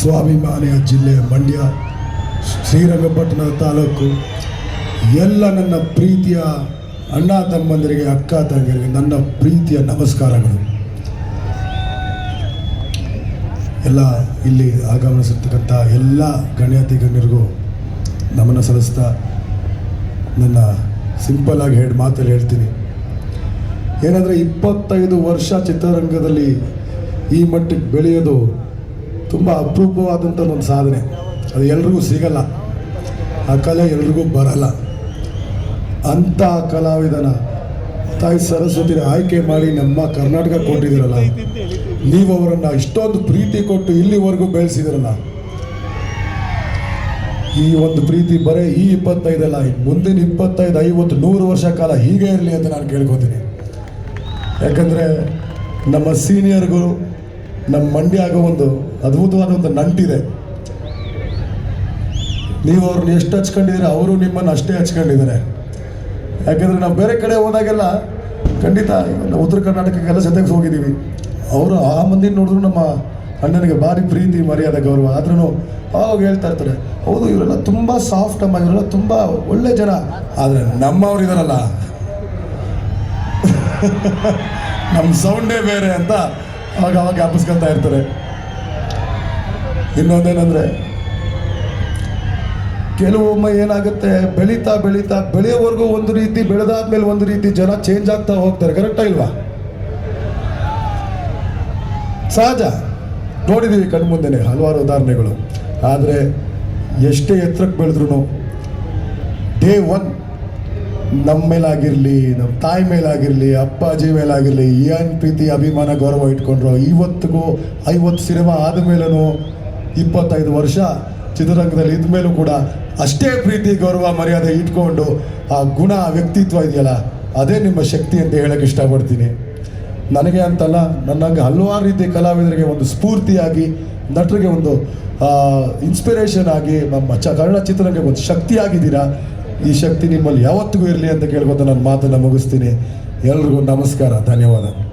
ಸ್ವಾಭಿಮಾನಿಯ ಜಿಲ್ಲೆ ಮಂಡ್ಯ ಶ್ರೀರಂಗಪಟ್ಟಣ ತಾಲೂಕು. ಎಲ್ಲ ನನ್ನ ಪ್ರೀತಿಯ ಅಣ್ಣ ತಮ್ಮಂದರಿಗೆ, ಅಕ್ಕ ತಂಗಿರಿಗೆ ನನ್ನ ಪ್ರೀತಿಯ ನಮಸ್ಕಾರಗಳು. ಎಲ್ಲ ಇಲ್ಲಿ ಆಗಮನಿಸಿರ್ತಕ್ಕಂಥ ಎಲ್ಲ ಗಣ್ಯಾತಿ ಗಣ್ಯರಿಗೂ ನಮನ ಸಲ್ಲಿಸ್ತಾ ನನ್ನ ಸಿಂಪಲ್ ಆಗಿ ಹೇಳಿ, ಮಾತಲ್ಲಿ ಹೇಳ್ತೀನಿ. ಏನಂದರೆ ಇಪ್ಪತ್ತೈದು ವರ್ಷ ಚಿತ್ರರಂಗದಲ್ಲಿ ಈ ಮಟ್ಟಕ್ಕೆ ಬೆಳೆಯೋದು ತುಂಬ ಅಪರೂಪವಾದಂಥ ಒಂದು ಸಾಧನೆ. ಅದು ಎಲ್ರಿಗೂ ಸಿಗಲ್ಲ. ಆ ಕಲೆ ಎಲ್ರಿಗೂ ಬರಲ್ಲ. ಅಂಥ ಕಲಾವಿದನ ತಾಯಿ ಸರಸ್ವತಿ ಆಯ್ಕೆ ಮಾಡಿ ನಮ್ಮ ಕರ್ನಾಟಕ ಕೊಟ್ಟಿದ್ದೀರಲ್ಲ, ನೀವು ಅವರನ್ನು ಇಷ್ಟೊಂದು ಪ್ರೀತಿ ಕೊಟ್ಟು ಇಲ್ಲಿವರೆಗೂ ಬೆಳೆಸಿದಿರಲ್ಲ ಈ ಒಂದು ಪ್ರೀತಿ ಬರೀ ಈ ಇಪ್ಪತ್ತೈದಲ್ಲ, ಮುಂದಿನ ಇಪ್ಪತ್ತೈದು, ಐವತ್ತು, ನೂರು ವರ್ಷ ಕಾಲ ಹೀಗೆ ಇರಲಿ ಅಂತ ನಾನು ಕೇಳ್ಕೊತೀನಿ. ಯಾಕಂದರೆ ನಮ್ಮ ಸೀನಿಯರ್ಗಳು ನಮ್ಮ ಮಂಡ್ಯ ಆಗೋ ಒಂದು ಅದ್ಭುತವಾದ ಒಂದು ನಂಟಿದೆ. ನೀವು ಅವ್ರನ್ನ ಎಷ್ಟು ಹಚ್ಕೊಂಡಿದ್ದೀರ, ಅವರು ನಿಮ್ಮನ್ನು ಅಷ್ಟೇ ಹಚ್ಕೊಂಡಿದ್ದಾರೆ. ಯಾಕೆಂದರೆ ನಾವು ಬೇರೆ ಕಡೆ ಹೋದಾಗೆಲ್ಲ ಖಂಡಿತ ಉತ್ತರ ಕರ್ನಾಟಕಕ್ಕೆಲ್ಲ ಜೊತೆಗೆ ಹೋಗಿದ್ದೀವಿ. ಅವರು ಆ ಮಂದಿ ನೋಡಿದ್ರು ನಮ್ಮ ಅಣ್ಣನಿಗೆ ಭಾರಿ ಪ್ರೀತಿ, ಮರ್ಯಾದೆ, ಗೌರವ. ಆದ್ರೂ ಅವಾಗ ಹೇಳ್ತಾ ಇರ್ತಾರೆ, ಹೌದು, ಇವರೆಲ್ಲ ತುಂಬ ಸಾಫ್ಟ್ ಅಮ್ಮ, ಇವರೆಲ್ಲ ತುಂಬ ಒಳ್ಳೆ ಜನ. ಆದರೆ ನಮ್ಮವ್ರು ಇದಾರಲ್ಲ. ನಮ್ಮ ಸೌಂಡೇ ಬೇರೆ ಅಂತ ಅವಾಗ ಜ್ಞಾಪಿಸ್ಕೊತಾ ಇರ್ತಾರೆ. ಇನ್ನೊಂದೇನೆಂದರೆ, ಕೆಲವೊಮ್ಮೆ ಏನಾಗುತ್ತೆ, ಬೆಳೀತಾ ಬೆಳೀತಾ, ಬೆಳೆಯೋವರೆಗೂ ಒಂದು ರೀತಿ ಬೆಳೆದಾದ್ಮೇಲೆ ಒಂದು ರೀತಿ ಜನ ಚೇಂಜ್ ಆಗ್ತಾ ಹೋಗ್ತಾರೆ. ಕರೆಕ್ಟಾ ಇಲ್ವಾ? ಸಹಜ. ನೋಡಿದ್ದೀವಿ ಕಣ್ಮುಂದೆನೆ ಹಲವಾರು ಉದಾಹರಣೆಗಳು. ಆದರೆ, ಎಷ್ಟೇ ಎತ್ತರಕ್ಕೆ ಬೆಳೆದ್ರು ಡೇ ಒನ್ ನಮ್ಮ ಮೇಲಾಗಿರಲಿ, ನಮ್ಮ ತಾಯಿ ಮೇಲಾಗಿರಲಿ, ಅಪ್ಪಾಜಿ ಮೇಲಾಗಿರಲಿ, ಏನು ಪ್ರೀತಿ, ಅಭಿಮಾನ, ಗೌರವ ಇಟ್ಕೊಂಡ್ರು, ಇವತ್ತಿಗೂ ಐವತ್ತು ಸಿನಿಮಾ ಆದಮೇಲೂ ಇಪ್ಪತ್ತೈದು ವರ್ಷ ಚಿತ್ರರಂಗದಲ್ಲಿ ಇದ್ಮೇಲೂ ಕೂಡ ಅಷ್ಟೇ ಪ್ರೀತಿ, ಗೌರವ, ಮರ್ಯಾದೆ ಇಟ್ಕೊಂಡು ಆ ಗುಣ, ವ್ಯಕ್ತಿತ್ವ ಇದೆಯಲ್ಲ, ಅದೇ ನಿಮ್ಮ ಶಕ್ತಿ ಅಂತ ಹೇಳಕ್ಕೆ ಇಷ್ಟಪಡ್ತೀನಿ. ನನಗೆ ಅಂತಲ್ಲ, ನನ್ನಂಗೆ ಹಲವಾರು ರೀತಿ ಕಲಾವಿದರಿಗೆ ಒಂದು ಸ್ಫೂರ್ತಿಯಾಗಿ, ನಟರಿಗೆ ಒಂದು ಇನ್ಸ್ಪಿರೇಷನ್ ಆಗಿ ನಮ್ಮ ಚ, ಕನ್ನಡ ಚಿತ್ರರಂಗಕ್ಕೆ ಒಂದು ಶಕ್ತಿ ಆಗಿದ್ದೀರಾ ಈ ಶಕ್ತಿ ನಿಮ್ಮಲ್ಲಿ ಯಾವತ್ತಿಗೂ ಇರಲಿ ಅಂತ ಕೇಳ್ಕೊತ ನನ್ನ ಮಾತನ್ನು ಮುಗಿಸ್ತೀನಿ. ಎಲ್ರಿಗೂ ನಮಸ್ಕಾರ ಧನ್ಯವಾದ.